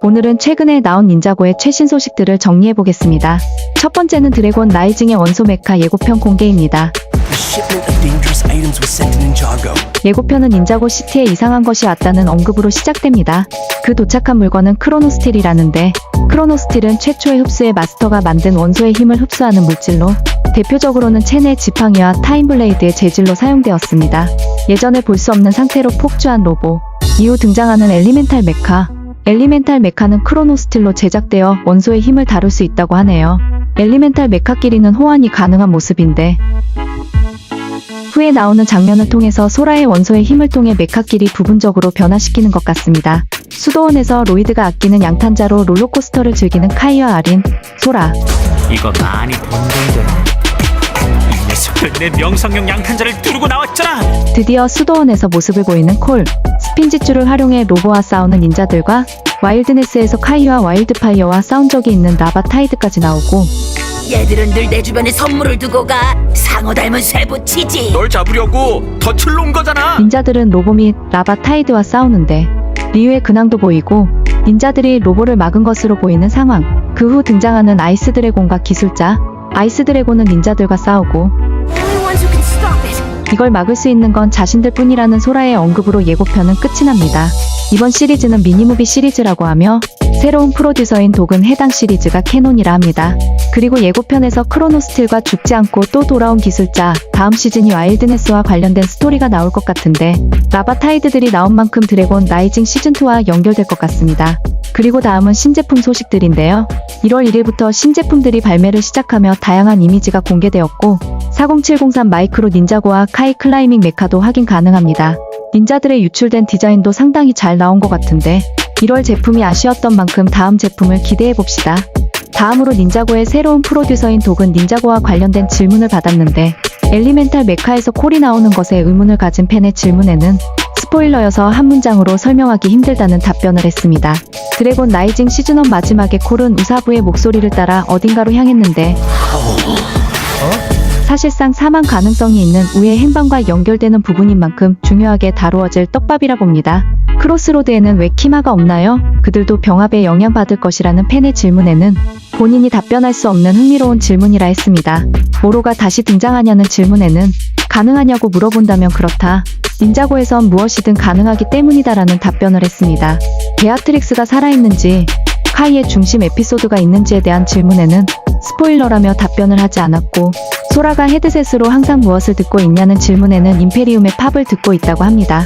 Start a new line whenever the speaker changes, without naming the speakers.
오늘은 최근에 나온 닌자고의 최신 소식들을 정리해 보겠습니다. 첫 번째는 드래곤 라이징의 원소 메카 예고편 공개입니다. 예고편은 닌자고 시티에 이상한 것이 왔다는 언급으로 시작됩니다. 그 도착한 물건은 크로노스틸이라는데 크로노스틸은 최초의 흡수의 마스터가 만든 원소의 힘을 흡수하는 물질로 대표적으로는 체내 지팡이와 타임블레이드의 재질로 사용되었습니다. 예전에 볼 수 없는 상태로 폭주한 로보 이후 등장하는 엘리멘탈 메카 엘리멘탈 메카는 크로노스틸로 제작되어 원소의 힘을 다룰 수 있다고 하네요. 엘리멘탈 메카끼리는 호환이 가능한 모습인데 후에 나오는 장면을 통해서 소라의 원소의 힘을 통해 메카끼리 부분적으로 변화시키는 것 같습니다. 수도원에서 로이드가 아끼는 양탄자로 롤러코스터를 즐기는 카이와 아린, 소라,
이거 많이 본 건데 이 녀석들 내 명성용 양탄자를 뚫고 나왔잖아
드디어 수도원에서 모습을 보이는 콜, 스핀지줄을 활용해 로보와 싸우는 닌자들과 와일드네스에서 카이와 와일드파이어와 싸운 적이 있는 라바 타이드까지 나오고
얘들은 늘 내 주변에 선물을 두고 가 상어 닮은 쇠붙이지
널 잡으려고 덫을 놓은 거잖아.
닌자들은 로보 및 라바 타이드와 싸우는데 리유의 근황도 보이고 닌자들이 로보를 막은 것으로 보이는 상황. 그 후 등장하는 아이스 드래곤과 기술자. 아이스 드래곤은 닌자들과 싸우고 이걸 막을 수 있는 건 자신들 뿐이라는 소라의 언급으로 예고편은 끝이 납니다. 이번 시리즈는 미니무비 시리즈라고 하며 새로운 프로듀서인 독은 해당 시리즈가 캐논이라 합니다. 그리고 예고편에서 크로노스틸과 죽지 않고 또 돌아온 기술자, 다음 시즌이 와일드네스와 관련된 스토리가 나올 것 같은데 라바 타이드들이 나온 만큼 드래곤 라이징 시즌2와 연결될 것 같습니다. 그리고 다음은 신제품 소식들인데요. 1월 1일부터 신제품들이 발매를 시작하며 다양한 이미지가 공개되었고 40703 마이크로 닌자고와 카이 클라이밍 메카도 확인 가능합니다. 닌자들의 유출된 디자인도 상당히 잘 나온 것 같은데 1월 제품이 아쉬웠던 만큼 다음 제품을 기대해 봅시다. 다음으로 닌자고의 새로운 프로듀서인 독은 닌자고와 관련된 질문을 받았는데 엘리멘탈 메카에서 콜이 나오는 것에 의문을 가진 팬의 질문에는 스포일러여서 한 문장으로 설명하기 힘들다는 답변을 했습니다. 드래곤 라이징 시즌1 마지막에 콜은 우사부의 목소리를 따라 어딘가로 향했는데 사실상 사망 가능성이 있는 우의 행방과 연결되는 부분인 만큼 중요하게 다루어질 떡밥이라 봅니다. 크로스로드에는 왜 키마가 없나요? 그들도 병합에 영향받을 것이라는 팬의 질문에는 본인이 답변할 수 없는 흥미로운 질문이라 했습니다. 모로가 다시 등장하냐는 질문에는 가능하냐고 물어본다면 그렇다. 닌자고에선 무엇이든 가능하기 때문이다라는 답변을 했습니다. 베아트릭스가 살아있는지 카이의 중심 에피소드가 있는지에 대한 질문에는 스포일러라며 답변을 하지 않았고 소라가 헤드셋으로 항상 무엇을 듣고 있냐는 질문에는 임페리움의 팝을 듣고 있다고 합니다.